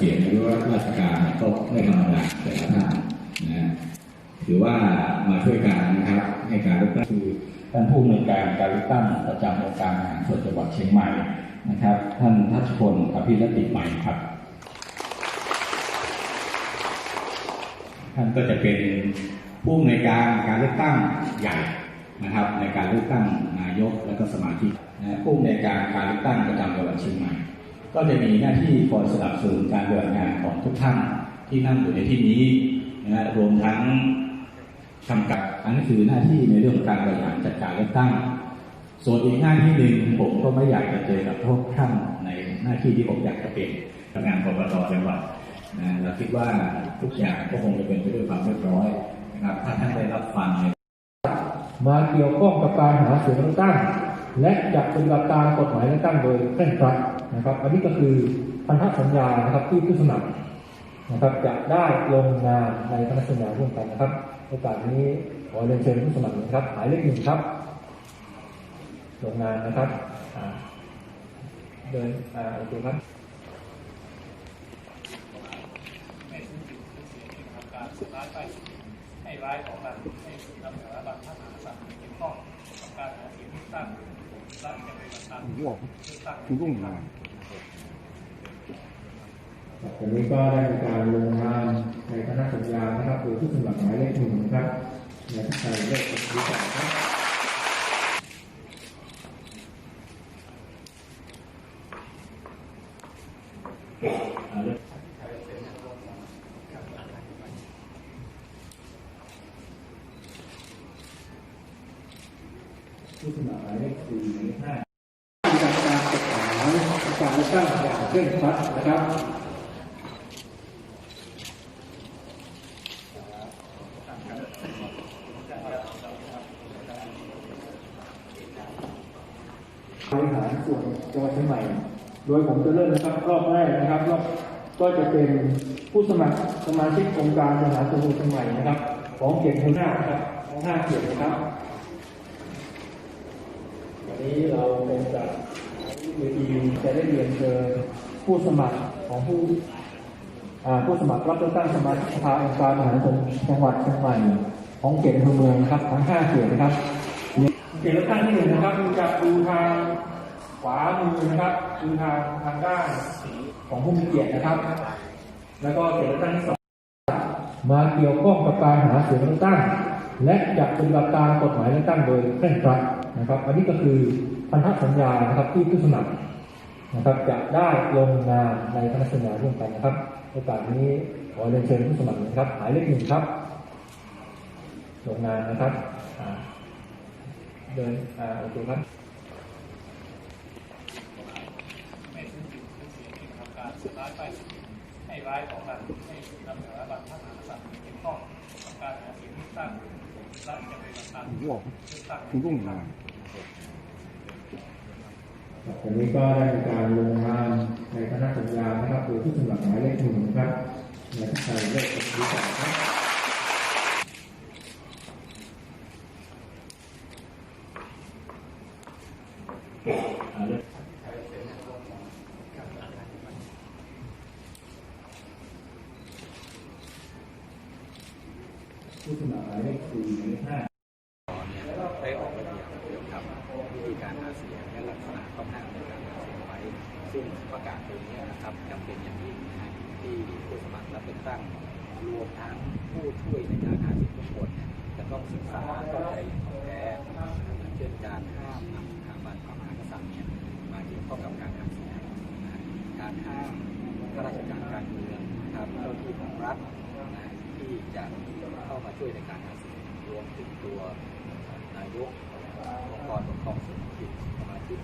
ษียณอายุราชการก็ไม่ธรรมดาแต่ละท่านนะถือว่ามาช่วยกันนะครับให้การเลือกตั้งคือท่านผู้อำนวยการการเลือกตั้งประจำองค์การบริหารส่วนจังหวัดเชียงใหม่นะครับ ท่านทัชพลอภิรติใหม่ครับ ท่านก็จะเป็นผู้อำนวยการการเลือกตั้งใหญ่นะครับ ในการเลือกตั้งนายกและก็สมาชิกผู้อำนวยการการเลือกตั้งประจำจังหวัดเชียงใหม่ ก็จะมีหน้าที่คอยสนับสนุนการปฏิบัติงานของทุกท่านที่นั่งอยู่ในที่นี้นะรวมทั้งกำกับอันนี้คือหน้าที่ในเรื่องการบริหารจัดการเลือกตั้ง ส่วนอีกหน้าที่หนึ่งผมก็ไม่อยากจะเจอกับทุกท่านในหน้าที่ที่ผมอยากจะเป็นทำงานกรกตจังหวัดนะเราคิดว่าทุกอย่างก็คงจะเป็นไปด้วยความเรียบร้อยนะครับถ้าท่านได้รับฟังมาเกี่ยวข้องกับการหาเสียงเลือกตั้ง และจะปฏิบัติตามกฎหมายเลือกตั้งโดยเคร่งครัดนะครับ อันนี้ก็คือพันธสัญญานะครับที่ผู้สมัครนะครับจะได้ลงนามในพันธสัญญาร่วมกันนะครับโอกาสนี้ขอเรียนเชิญผู้สมัครนะครับ หมายเลขหนึ่งครับ ลงนามนะครับเดินอ่าโอเคครับให้ร้ายของมันให้นำสารบัตรพระมหากษัตริย์ เป็นประธานเลือกตั้งคุณลุงมาวันนี้ก็ได้มีการลงนามในคณะสัญญานะครับโดยผู้สมัครหมายเลขหนึ่งนะครับและใครเลขที่สองครับผู้สมัครหมายเลขสี่หมายเลขห้าการการกฎหมายการเลือก ตั้งอย่างเคร่งครัดนะครับบริหารส่วนจังหวัดเชียงใหม่ โดยผมจะเริ่มนะครับรอบแรกนะครับรอบก็จะเป็นผู้สมัครสมาชิกองค์การบริหารส่วนจังหวัดเชียงใหม่นะครับ ของเขตหัวหน้านะครับของห้าเขตนะครับ วันนี้เราคงจะ เวทีจะได้เรียนเชิญผู้สมัครของผู้ผู้สมัครรับเลือกตั้งสมาชิกสภาองค์การบริหารส่วนจังหวัดเชียงใหม่ของเขตเภอเมืองนะครับทั้งห้าเขตนะครับเขตเลือกตั้งที่หนึ่งนะครับจะดูทางขวามือนะครับดูทางทางด้านของผู้มีเกียรตินะครับ แล้วก็เขตเลือกตั้งที่สองมาเกี่ยวข้องกับการหาเสียงเลือกตั้งและจะปฏิบัติตามกฎหมายเลือกตั้งโดยเคร่งครัด นะครับ อันนี้ก็คือพันธสัญญานะครับที่ผู้สมัครนะครับจะได้ลงนามในพันธสัญญาร่วมกันนะครับโอกาสนี้ขอเรียนเชิญผู้สมัครนะครับ หมายเลขหนึ่งครับ ลงนามนะครับอ่าเดินอ่าโอเคครับให้ซึ่งสิ่งที่เสียงทำการสุดท้ายไปให้ร้ายของมันให้นำสารบัตรพระมหากษัตริย์เกี่ยวข้องกับการหาเสียงเลือกตั้งและจะเป็นประธานเลือกตั้งคุณลุงมา วันนี้ก็ได้มีการลงนามในคณะสัญญานะครับโดยผู้สมัครหมายเลขหนึ่งครับและใครเลขที่สองครับผู้สมัครหมายเลขสี่หมายเลขห้า ได้ออกระเบียบเกี่ยวกับวิธีการหาเสียงและลักษณะต้องห้ามในการหาเสียงไว้ ซึ่งประกาศตรงนี้นะครับจำเป็นอย่างยิ่งนะที่ผู้สมัครรับเลือกตั้งรวมทั้งผู้ช่วยในการหาเสียงทุกคนจะต้องศึกษาเข้าใจของแท้นเช่นการห้ามนำสถาบันพระมหากษัตริย์เนี่ยมาเกี่ยวข้องกับการหาเสียงการห้ามข้าราชการการเมืองนะครับเจ้าหน้าที่ของรัฐนะที่จะเข้ามาช่วยในการหาเสียง รวมถึงตัวนายกองค์กรปกครองส่วนท้องถิ่น